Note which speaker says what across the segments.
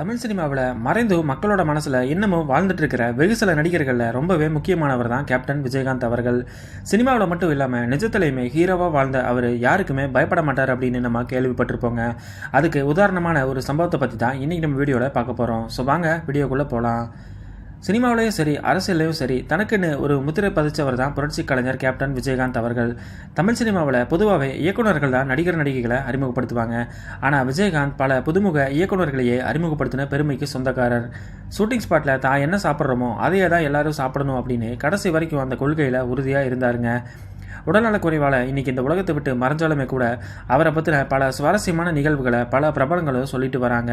Speaker 1: தமிழ் சினிமாவில் மறைந்து மக்களோட மனசில் இன்னமும் வாழ்ந்துட்டு இருக்கிற வெகு சில நடிகர்களில் ரொம்பவே முக்கியமானவர் தான் கேப்டன் விஜயகாந்த் அவர்கள். சினிமாவில் மட்டும் இல்லாமல் நிஜத்திலையுமே ஹீரோவாக வாழ்ந்த அவர் யாருக்குமே பயப்பட மாட்டார் அப்படின்னு நம்ம கேள்விப்பட்டிருப்போங்க. அதுக்கு உதாரணமான ஒரு சம்பவத்தை பற்றி தான் இன்றைக்கி நம்ம வீடியோவில் பார்க்க போகிறோம் ஸோ வாங்க வீடியோக்குள்ளே போகலாம் சினிமாவிலையும் சரி அரசியல்லையும் சரி தனக்குன்னு ஒரு முத்திரை பதிச்சவர் தான் புரட்சி கலைஞர் கேப்டன் விஜயகாந்த் அவர்கள். தமிழ் சினிமாவில் பொதுவாகவே இயக்குநர்கள் தான் நடிகர் நடிகைகளை அறிமுகப்படுத்துவாங்க. ஆனால் விஜயகாந்த் பல புதுமுக இயக்குநர்களையே அறிமுகப்படுத்தின பெருமைக்கு சொந்தக்காரர். ஷூட்டிங் ஸ்பாட்டில் தான் என்ன சாப்பிட்றோமோ அதையே தான் எல்லாரும் சாப்பிடணும் அப்படின்னு கடைசி வரைக்கும் அந்த கொள்கையில் உறுதியாக இருந்தாருங்க. உடல்நலக் குறைவால் இன்னைக்கு இந்த உலகத்தை விட்டு மறைஞ்சாலுமே கூட அவரை பற்றின பல சுவாரஸ்யமான நிகழ்வுகளை பல பிரபலங்களும் சொல்லிட்டு வராங்க.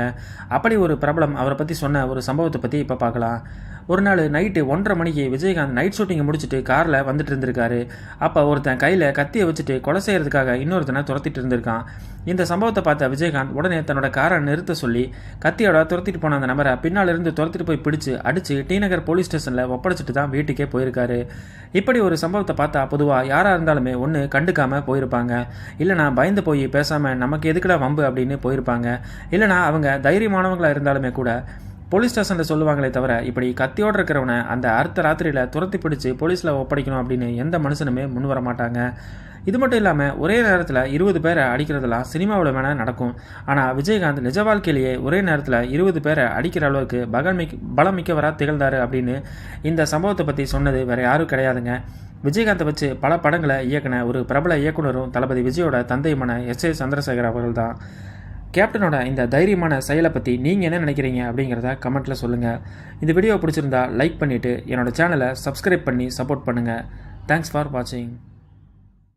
Speaker 1: அப்படி ஒரு பிரபலம் அவரை பற்றி சொன்ன ஒரு சம்பவத்தை பற்றி இப்போ பார்க்கலாம். ஒரு நாள் நைட்டு ஒன்றரை மணிக்கு விஜயகாந்த் நைட் ஷூட்டிங்கை முடிச்சுட்டு காரில் வந்துட்டு இருந்திருக்காரு. அப்போ ஒருத்தன் கையில் கத்தியை வச்சுட்டு கொலை செய்யறதுக்காக இன்னொருத்தனை துரத்திட்டு இருந்திருக்கான். இந்த சம்பவத்தை பார்த்த விஜயகாந்த் உடனே தன்னோட காரை நிறுத்த சொல்லி கத்தியோட துரத்திட்டு போன அந்த நபரை பின்னால் இருந்து துரத்திட்டு போய் பிடிச்சு அடித்து டி நகர் போலீஸ் ஸ்டேஷனில் ஒப்படைச்சிட்டு தான் வீட்டுக்கே போயிருக்காரு. இப்படி ஒரு சம்பவத்தை பார்த்தா பொதுவாக யாராக இருந்தாலுமே ஒன்று கண்டுக்காமல் போயிருப்பாங்க. இல்லைனா பயந்து போய் பேசாமல் நமக்கு எதுக்குடா வம்பு அப்படின்னு போயிருப்பாங்க. இல்லைனா அவங்க தைரியமானவங்களாக இருந்தாலுமே கூட போலீஸ் ஸ்டேஷனில் சொல்லுவாங்களே தவிர இப்படி கத்தியோடு இருக்கிறவனை அந்த அடுத்த ராத்திரியில் துரத்தி பிடிச்சி போலீஸில் ஒப்படைக்கணும் அப்படின்னு எந்த மனுஷனுமே முன் வர மாட்டாங்க. இது மட்டும் இல்லாமல் ஒரே நேரத்தில் இருபது பேரை அடிக்கிறதெல்லாம் சினிமாவில் வேணால் நடக்கும். ஆனால் விஜயகாந்த் நிஜ வாழ்க்கையிலேயே ஒரே நேரத்தில் இருபது பேரை அடிக்கிற அளவுக்கு பகன்மிக் பலம் மிக்கவராக திகழ்ந்தார் அப்படின்னு இந்த சம்பவத்தை பற்றி சொன்னது வேறு யாரும் கிடையாதுங்க. விஜயகாந்தை வச்சு பல படங்களை இயக்குன ஒரு பிரபல இயக்குனரும் தளபதி விஜயோட தந்தையுமான எஸ் ஏ சந்திரசேகர் அவர்கள் தான் கேப்டனோட இந்த தைரியமான செயலை பற்றி நீங்கள் என்ன நினைக்கிறீங்க அப்படிங்கிறத கமெண்ட்டில் சொல்லுங்கள் இந்த வீடியோ பிடிச்சிருந்தா லைக் பண்ணிவிட்டு என்னோட சேனலை சப்ஸ்கிரைப் பண்ணி சப்போர்ட் பண்ணுங்கள் தேங்க்ஸ் ஃபார் வாட்சிங்